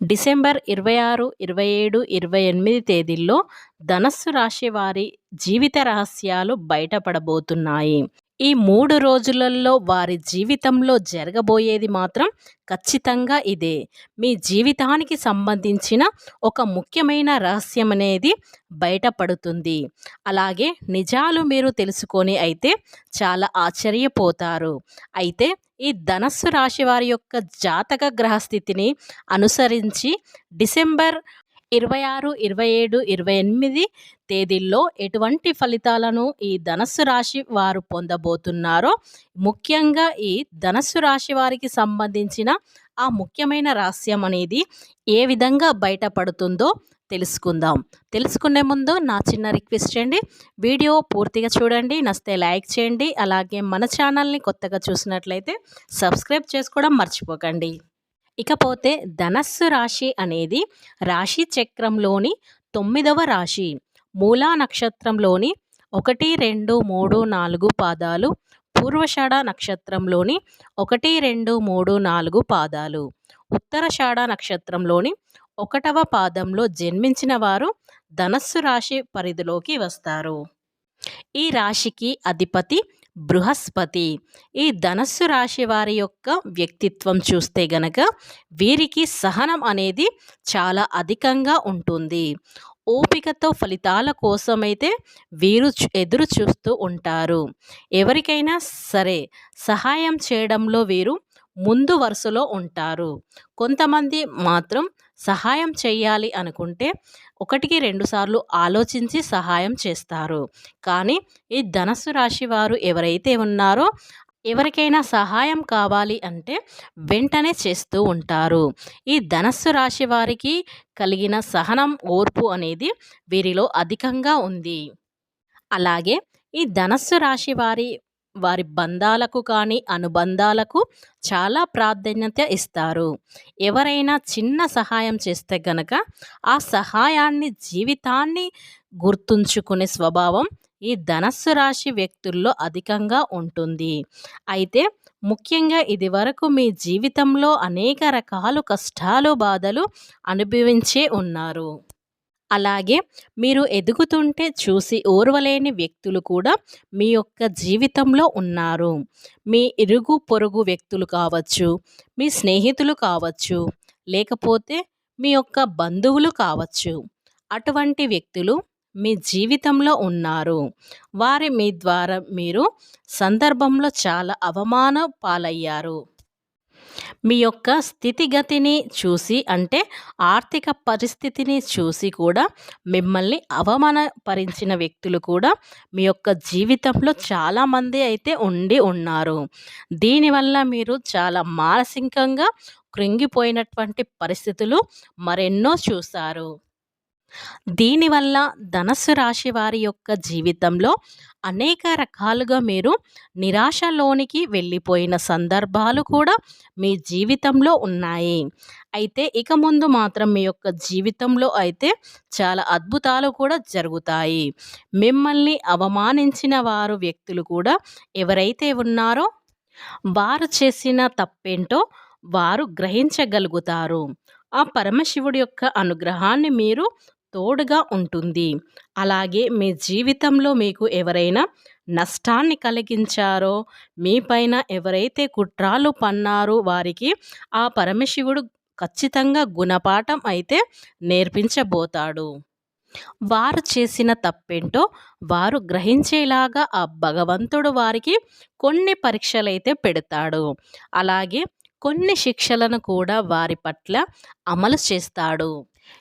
December ఇరవై ఆరు ఇరవై ఏడు ఇరవై ఎనిమిది తేదీల్లో ధనస్సు రాశి వారి జీవిత రహస్యాలు బయటపడబోతున్నాయి. ఈ మూడు రోజులలో వారి జీవితంలో జరగబోయేది మాత్రం ఖచ్చితంగా ఇదే. మీ జీవితానికి సంబంధించిన ఒక ముఖ్యమైన రహస్యం అనేది బయటపడుతుంది. అలాగే నిజాలు మీరు తెలుసుకొని అయితే చాలా ఆశ్చర్యపోతారు. అయితే ఈ ధనస్సు రాశి వారి యొక్క జాతక గ్రహస్థితిని అనుసరించి డిసెంబర్ ఇరవై ఆరు ఇరవై ఏడు ఇరవై ఎనిమిది తేదీల్లో ఎటువంటి ఫలితాలను ఈ ధనస్సు రాశి వారు పొందబోతున్నారో ముఖ్యంగా ఈ ధనస్సు రాశి వారికి సంబంధించిన ఆ ముఖ్యమైన రహస్యం అనేది ఏ విధంగా బయటపడుతుందో తెలుసుకుందాం. తెలుసుకునే ముందు నా చిన్న రిక్వెస్ట్ చేయండి. వీడియో పూర్తిగా చూడండి నస్తే లైక్ చేయండి అలాగే మన ఛానల్ని కొత్తగా చూసినట్లయితే సబ్స్క్రైబ్ చేసుకోవడం మర్చిపోకండి. ఇకపోతే ధనస్సు రాశి అనేది రాశి చక్రంలోని తొమ్మిదవ రాశి. మూలా నక్షత్రంలోని ఒకటి రెండు మూడు నాలుగు పాదాలు పూర్వషాఢ నక్షత్రంలోని ఒకటి రెండు మూడు నాలుగు పాదాలు. ఉత్తరషాఢ నక్షత్రంలోని ఒకటవ పాదంలో జన్మించిన వారు ధనస్సు రాశి పరిధిలోకి వస్తారు. ఈ రాశికి అధిపతి బృహస్పతి. ఈ ధనస్సు రాశి వారి యొక్క వ్యక్తిత్వం చూస్తే గనక వీరికి సహనం అనేది చాలా అధికంగా ఉంటుంది. ఓపికతో ఫలితాల కోసమైతే వీరు ఎదురు చూస్తూ ఉంటారు. ఎవరికైనా సరే సహాయం చేయడంలో వీరు ముందు వరుసలో ఉంటారు. కొంతమంది మాత్రం సహాయం చేయాలి అనుకుంటే ఒకటికి రెండుసార్లు ఆలోచించి సహాయం చేస్తారు. కానీ ఈ ధనస్సు రాశి వారు ఎవరైతే ఉన్నారో ఎవరికైనా సహాయం కావాలి అంటే వెంటనే చేస్తూ ఉంటారు. ఈ ధనస్సు రాశి వారికి కలిగిన సహనం ఓర్పు అనేది వీరిలో అధికంగా ఉంది. అలాగే ఈ ధనస్సు రాశి వారి వారి బంధాలకు కానీ అనుబంధాలకు చాలా ప్రాధాన్యత ఇస్తారు. ఎవరైనా చిన్న సహాయం చేస్తే గనక ఆ సహాయాన్ని జీవితాన్ని గుర్తుంచుకునే స్వభావం ఈ ధనస్సు రాశి వ్యక్తుల్లో అధికంగా ఉంటుంది. అయితే ముఖ్యంగా ఇది వరకు మీ జీవితంలో అనేక రకాల కష్టాలు బాధలు అనుభవించే ఉన్నారు. అలాగే మీరు ఎదుగుతుంటే చూసి ఓర్వలేని వ్యక్తులు కూడా మీ యొక్క జీవితంలో ఉన్నారు. మీ ఇరుగు పొరుగు వ్యక్తులు కావచ్చు మీ స్నేహితులు కావచ్చు లేకపోతే మీ యొక్క బంధువులు కావచ్చు. అటువంటి వ్యక్తులు మీ జీవితంలో ఉన్నారు. వారి మీ ద్వారా మీరు సందర్భంలో చాలా అవమాన పాలయ్యారు. మీ యొక్క స్థితిగతిని చూసి అంటే ఆర్థిక పరిస్థితిని చూసి కూడా మిమ్మల్ని అవమానపరిచిన వ్యక్తులు కూడా మీ యొక్క జీవితంలో చాలామంది అయితే ఉండి ఉన్నారు. దీనివల్ల మీరు చాలా మానసికంగా కృంగిపోయినటువంటి పరిస్థితులు మరెన్నో చూశారు. దీనివల్ల ధనస్సు రాశి వారి యొక్క జీవితంలో అనేక రకాలుగా మీరు నిరాశలోనికి వెళ్ళిపోయిన సందర్భాలు కూడా మీ జీవితంలో ఉన్నాయి. అయితే ఇక ముందు మాత్రం మీ యొక్క జీవితంలో అయితే చాలా అద్భుతాలు కూడా జరుగుతాయి. మిమ్మల్ని అవమానించిన వారు వ్యక్తులు కూడా ఎవరైతే ఉన్నారో వారు చేసిన తప్పేంటో వారు గ్రహించగలుగుతారు. ఆ పరమశివుడి యొక్క అనుగ్రహాన్ని మీరు తోడుగా ఉంటుంది. అలాగే మీ జీవితంలో మీకు ఎవరైనా నష్టాన్ని కలిగించారో మీపైన ఎవరైతే కుట్రాలు పన్నారో వారికి ఆ పరమశివుడు ఖచ్చితంగా గుణపాఠం అయితే నేర్పించబోతాడు. వారు చేసిన తప్పేంటో వారు గ్రహించేలాగా ఆ భగవంతుడు వారికి కొన్ని పరీక్షలైతే పెడతాడు. అలాగే కొన్ని శిక్షలను కూడా వారి పట్ల అమలు చేస్తాడు.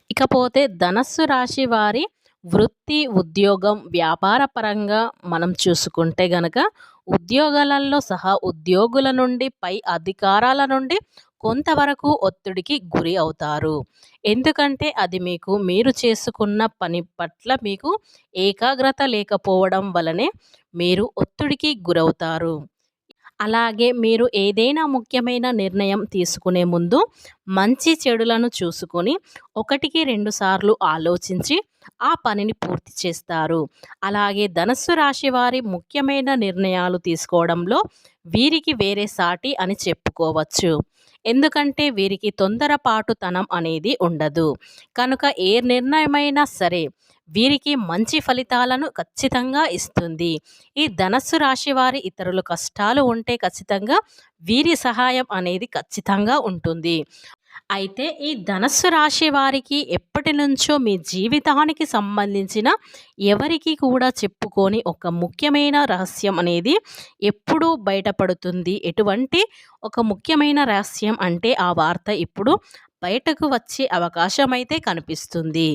ఇకపోతే ధనస్సు రాశి వారి వృత్తి ఉద్యోగం వ్యాపార పరంగా మనం చూసుకుంటే గనక ఉద్యోగాలలో సహా ఉద్యోగుల నుండి పై అధికారాల నుండి కొంతవరకు ఒత్తిడికి గురి అవుతారు. ఎందుకంటే అది మీకు మీరు చేసుకున్న పని పట్ల మీకు ఏకాగ్రత లేకపోవడం వలనే మీరు ఒత్తిడికి గురవుతారు. అలాగే మీరు ఏదైనా ముఖ్యమైన నిర్ణయం తీసుకునే ముందు మంచి చెడులను చూసుకొని ఒకటికి రెండు సార్లు ఆలోచించి ఆ పనిని పూర్తి చేస్తారు. అలాగే ధనస్సు రాశి వారి ముఖ్యమైన నిర్ణయాలు తీసుకోవడంలో వీరికి వేరే సాటి అని చెప్పుకోవచ్చు. ఎందుకంటే వీరికి తొందరపాటుతనం అనేది ఉండదు. కనుక ఏ నిర్ణయమైనా సరే వీరికి మంచి ఫలితాలను ఖచ్చితంగా ఇస్తుంది. ఈ ధనస్సు రాశి వారి ఇతరులు కష్టాలు ఉంటే ఖచ్చితంగా వీరి సహాయం అనేది ఖచ్చితంగా ఉంటుంది. అయితే ఈ ధనస్సు రాశి వారికి ఎప్పటి నుంచో మీ జీవితానికి సంబంధించిన ఎవరికి కూడా చెప్పుకొని ఒక ముఖ్యమైన రహస్యం అనేది ఎప్పుడూ బయటపడుతుంది. ఎటువంటి ఒక ముఖ్యమైన రహస్యం అంటే ఆ వార్త ఇప్పుడు బయటకు వచ్చే అవకాశం అయితే కనిపిస్తుంది.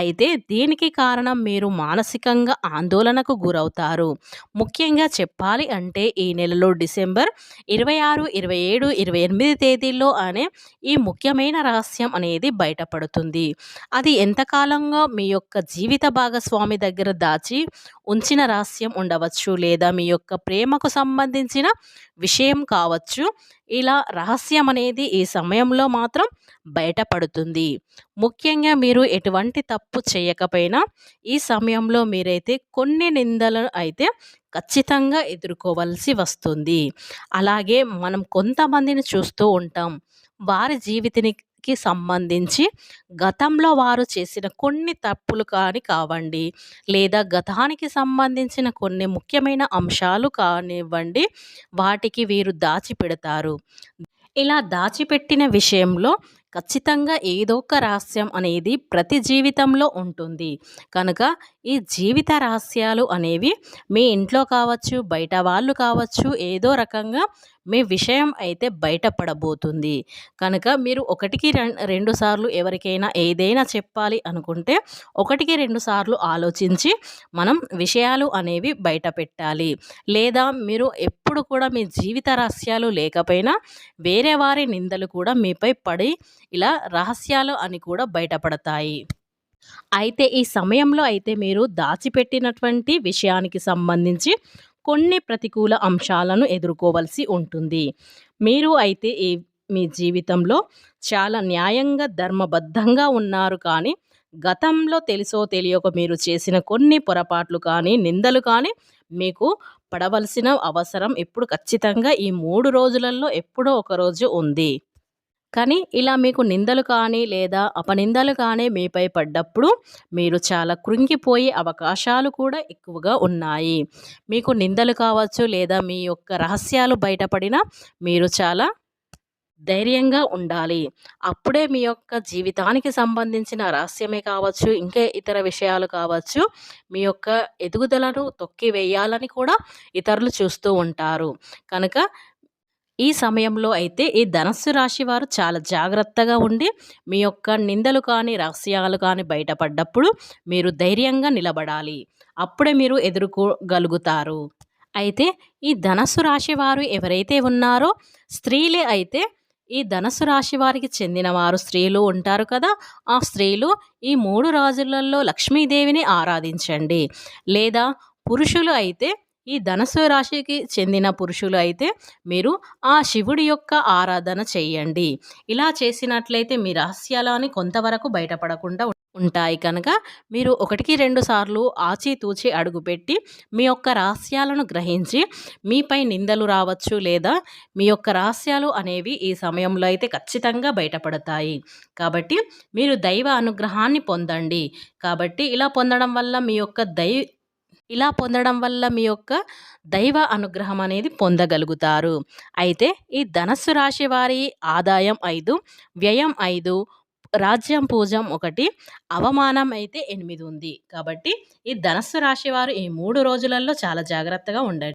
అయితే దీనికి కారణం మీరు మానసికంగా ఆందోళనకు గురవుతారు. ముఖ్యంగా చెప్పాలి అంటే ఈ నెలలో డిసెంబర్ ఇరవై ఆరు ఇరవై ఏడు ఇరవై ఎనిమిది తేదీల్లో అనే ఈ ముఖ్యమైన రహస్యం అనేది బయటపడుతుంది. అది ఎంతకాలంగా మీ యొక్క జీవిత భాగస్వామి దగ్గర దాచి ఉంచిన రహస్యం ఉండవచ్చు లేదా మీ యొక్క ప్రేమకు సంబంధించిన విషయం కావచ్చు. ఇలా రహస్యం అనేది ఈ సమయంలో మాత్రం బయటపడుతుంది. ముఖ్యంగా మీరు ఎటువంటి తప్పు చేయకపోయినా ఈ సమయంలో మీరైతే కొన్ని నిందలు అయితే ఖచ్చితంగా ఎదుర్కోవాల్సి వస్తుంది. అలాగే మనం కొంతమందిని చూస్తూ ఉంటాం. వారి జీవితానికి కి సంబంధించి గతంలో వారు చేసిన కొన్ని తప్పులు కానీ కావండి. లేదా గతానికి సంబంధించిన కొన్ని ముఖ్యమైన అంశాలు కానివ్వండి వాటికి వీరు దాచిపెడతారు. ఇలా దాచిపెట్టిన విషయంలో ఖచ్చితంగా ఏదో ఒక రహస్యం అనేది ప్రతి జీవితంలో ఉంటుంది. కనుక ఈ జీవిత రహస్యాలు అనేవి మీ ఇంట్లో కావచ్చు బయట వాళ్ళు కావచ్చు ఏదో రకంగా మీ విషయం అయితే బయటపడబోతుంది. కనుక మీరు ఒకటికి రెండు సార్లు ఎవరికైనా ఏదైనా చెప్పాలి అనుకుంటే ఒకటికి రెండు సార్లు ఆలోచించి మనం విషయాలు అనేవి బయట పెట్టాలి లేదా మీరు ఎప్పుడు కూడా మీ జీవిత రహస్యాలు లేకపోయినా వేరే వారి నిందలు కూడా మీపై పడి ఇలా రహస్యాలు అని కూడా బయటపడతాయి. అయితే ఈ సమయంలో అయితే మీరు దాచిపెట్టినటువంటి విషయానికి సంబంధించి కొన్ని ప్రతికూల అంశాలను ఎదుర్కోవలసి ఉంటుంది. మీరు అయితే ఈ మీ జీవితంలో చాలా న్యాయంగా ధర్మబద్ధంగా ఉన్నారు కానీ గతంలో తెలుసో తెలియక మీరు చేసిన కొన్ని పొరపాట్లు కానీ నిందలు కానీ మీకు పడవలసిన అవసరం ఇప్పుడు ఖచ్చితంగా ఈ మూడు రోజులలో ఎప్పుడో ఒకరోజు ఉంది. కానీ ఇలా మీకు నిందలు కానీ లేదా అపనిందలు కానీ మీపై పడ్డప్పుడు మీరు చాలా కృంగిపోయే అవకాశాలు కూడా ఎక్కువగా ఉన్నాయి. మీకు నిందలు కావచ్చు లేదా మీ యొక్క రహస్యాలు బయటపడినా మీరు చాలా ధైర్యంగా ఉండాలి. అప్పుడే మీ యొక్క జీవితానికి సంబంధించిన రహస్యమే కావచ్చు ఇంకా ఇతర విషయాలు కావచ్చు మీ యొక్క ఎదుగుదలను తొక్కి వేయాలని కూడా ఇతరులు చూస్తూ ఉంటారు. కనుక ఈ సమయంలో అయితే ఈ ధనస్సు రాశి వారు చాలా జాగ్రత్తగా ఉండి మీ యొక్క నిందలు కానీ రహస్యాలు కానీ బయటపడ్డప్పుడు మీరు ధైర్యంగా నిలబడాలి. అప్పుడే మీరు ఎదుర్కోగలుగుతారు. అయితే ఈ ధనస్సు రాశి వారు ఎవరైతే ఉన్నారో స్త్రీలే అయితే ఈ ధనస్సు రాశి వారికి చెందిన వారు స్త్రీలు ఉంటారు కదా ఆ స్త్రీలు ఈ మూడు రాజులలో లక్ష్మీదేవిని ఆరాధించండి. లేదా పురుషులు అయితే ఈ ధనస్సు రాశికి చెందిన పురుషులు అయితే మీరు ఆ శివుడి యొక్క ఆరాధన చేయండి. ఇలా చేసినట్లయితే మీ రహస్యాలని కొంతవరకు బయటపడకుండా ఉంటాయి కనుక మీరు ఒకటికి రెండు సార్లు ఆచితూచి అడుగుపెట్టి మీ యొక్క రహస్యాలను గ్రహించి మీపై నిందలు రావచ్చు లేదా మీ యొక్క రహస్యాలు అనేవి ఈ సమయంలో అయితే ఖచ్చితంగా బయటపడతాయి. కాబట్టి మీరు దైవ అనుగ్రహాన్ని పొందండి. కాబట్టి ఇలా పొందడం వల్ల మీ యొక్క దై ఇలా పొందడం వల్ల మీ యొక్క దైవ అనుగ్రహం అనేది పొందగలుగుతారు. అయితే ఈ ధనస్సు రాశి వారి ఆదాయం ఐదు వ్యయం ఐదు రాజ్యం పూజం ఒకటి అవమానం అయితే ఎనిమిది ఉంది. కాబట్టి ఈ ధనస్సు రాశి వారు ఈ మూడు రోజులలో చాలా జాగ్రత్తగా ఉండండి.